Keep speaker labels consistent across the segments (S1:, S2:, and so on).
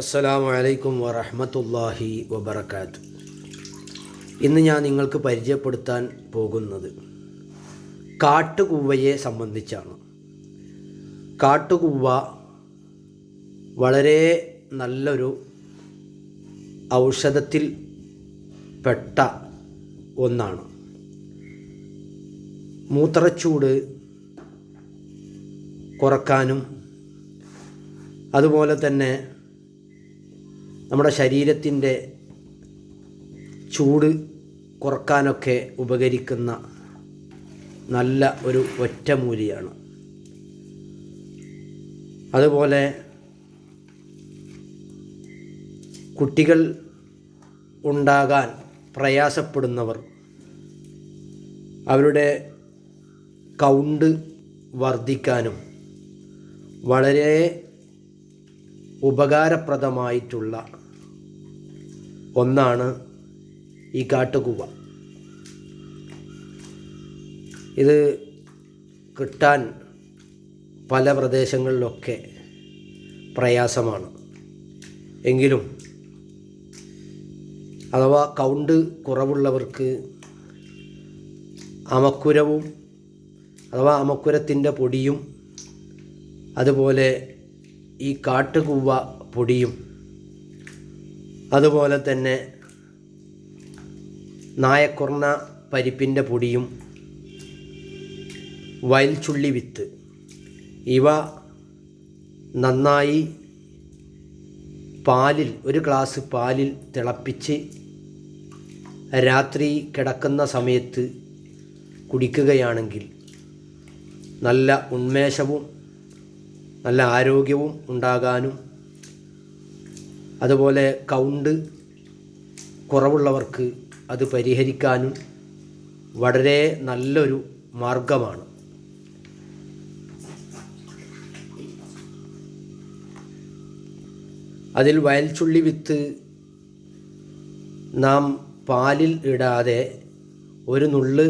S1: അസ്സലാമു അലൈക്കും വറഹ്മത്തുള്ളാഹി വബറകാത്ത് ഇന്ന് ഞാൻ നിങ്ങൾക്ക് പരിചയപ്പെടുത്താൻ പോകുന്നത് കാട്ടുകൂവയെ സംബന്ധിച്ചാണ്. കാട്ടുകൂവ വളരെ നല്ലൊരു ഔഷധത്തിൽ പെട്ട ഒന്നാണ്. മൂത്രച്ചൂട് കുറക്കാനും അതുപോലെ തന്നെ നമ്മുടെ ശരീരത്തിന്റെ ചൂട് കുറക്കാനൊക്കെ ഉപകരിക്കുന്ന നല്ല ഒരു ഒറ്റമൂലിയാണ് അതുപോലെ കുട്ടികൾ ഉണ്ടാകാൻ പ്രയാസപ്പെടുന്നവർ അവരുടെ കൗണ്ട് വർദ്ധിക്കാനും വളരെ ഉപകാരപ്രദമായിട്ടുള്ള ഒന്നാണ് ഈ കാട്ടുകൂവ. ഇത് കിട്ടാൻ പല പ്രദേശങ്ങളിലൊക്കെ പ്രയാസമാണ്. എങ്കിലും അഥവാ കൗണ്ട് കുറവുള്ളവർക്ക് അമക്കുരവും അഥവാ അമക്കുരത്തിന്റെ പൊടിയും അതുപോലെ ഈ കാട്ടുകൂവ പൊടിയും അതുപോലെ തന്നെ നായക്കുറണ പരിപ്പിന്റെ പൊടിയും വയൽച്ചുള്ളി വിത്ത്. ഇവ നന്നായി പാലിൽ ഒരു ഗ്ലാസ് പാലിൽ തിളപ്പിച്ച് രാത്രി കിടക്കുന്ന സമയത്ത് കുടിക്കുകയാണെങ്കിൽ നല്ല ഉന്മേഷവും നല്ല ആരോഗ്യവും ഉണ്ടാകാനും അതുപോലെ കൗണ്ട് കുറവുള്ളവർക്ക് അത് പരിഹരിക്കാനും വളരെ നല്ലൊരു മാർഗമാണ്. അതിൽ വയൽച്ചുള്ളി വിത്ത് നാം പാലിൽ ഇടാതെ ഒരു നുള്ള്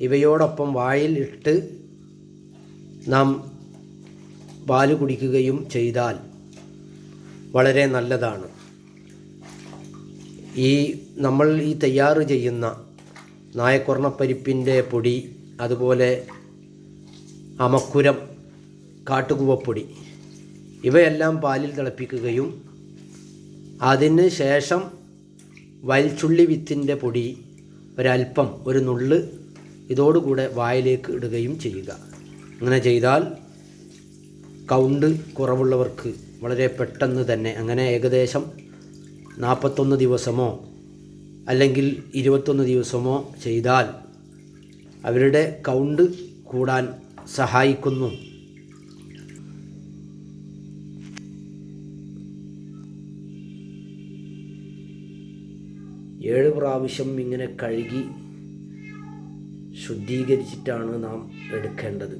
S1: ഇവയോടൊപ്പം വായിൽ ഇട്ട് നാം പാൽ കുടിക്കുകയും ചെയ്താൽ വളരെ നല്ലതാണ്. ഈ നമ്മൾ ഈ തയ്യാർ ചെയ്യുന്ന നായക്കുറണപ്പരിപ്പിന്റെ പൊടി അതുപോലെ അമക്കുരം കാട്ടുകൂവപ്പൊടി ഇവയെല്ലാം പാലിൽ തിളപ്പിക്കുകയും അതിന് ശേഷം വൽച്ചുള്ളി വിത്തിന്റെ പൊടി ഒരല്പം ഒരു നുള്ള് ഇതോടുകൂടെ വായിലേക്ക് ഇടുകയും ചെയ്യുക. അങ്ങനെ ചെയ്താൽ കൗണ്ട് കുറവുള്ളവർക്ക് വളരെ പെട്ടെന്ന് തന്നെ അങ്ങനെ ഏകദേശം നാൽപ്പത്തൊന്ന് ദിവസമോ അല്ലെങ്കിൽ ഇരുപത്തൊന്ന് ദിവസമോ ചെയ്താൽ അവരുടെ കൗണ്ട് കൂടാൻ സഹായിക്കുന്നു. ഏഴ് പ്രാവശ്യം ഇങ്ങനെ കഴുകി ശുദ്ധീകരിച്ചിട്ടാണ് നാം എടുക്കേണ്ടത്.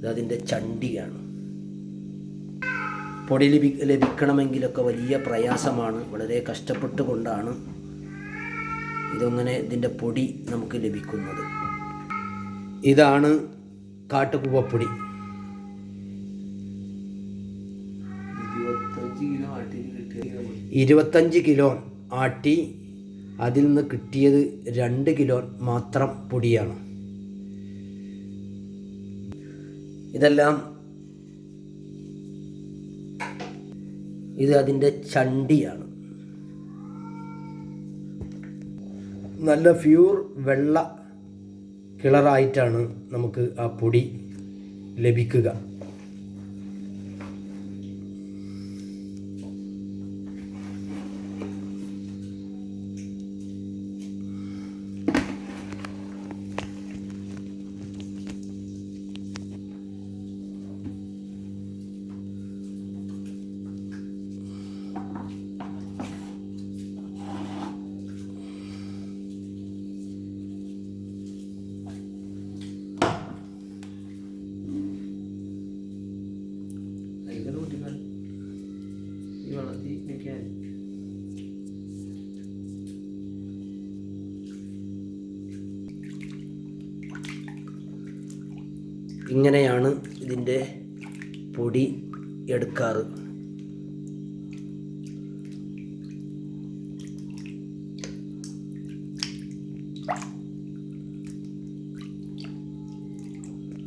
S1: ഇതതിന്റെ ചണ്ടിയാണ്. പൊടി ലഭി ലഭിക്കണമെങ്കിലൊക്കെ വലിയ പ്രയാസമാണ്. വളരെ കഷ്ടപ്പെട്ടുകൊണ്ടാണ് ഇതങ്ങനെ ഇതിന്റെ പൊടി നമുക്ക് ലഭിക്കുന്നത്. ഇതാണ് കാട്ടുകൂവപ്പൊടി. ഇരുപത്തഞ്ച് കിലോ ആട്ടി അതിൽ നിന്ന് കിട്ടിയത് രണ്ട് കിലോ മാത്രം പൊടിയാണ്. ഇതെല്ലാം ഇത് അതിന്റെ ചണ്ടിയാണ്. നല്ല പ്യൂർ വെള്ള കിളറായിട്ടാണ് നമുക്ക് ആ പൊടി ലഭിക്കുക. ഇങ്ങനെയാണ് ഇതിന്റെ പൊടി എടുക്കാറ്.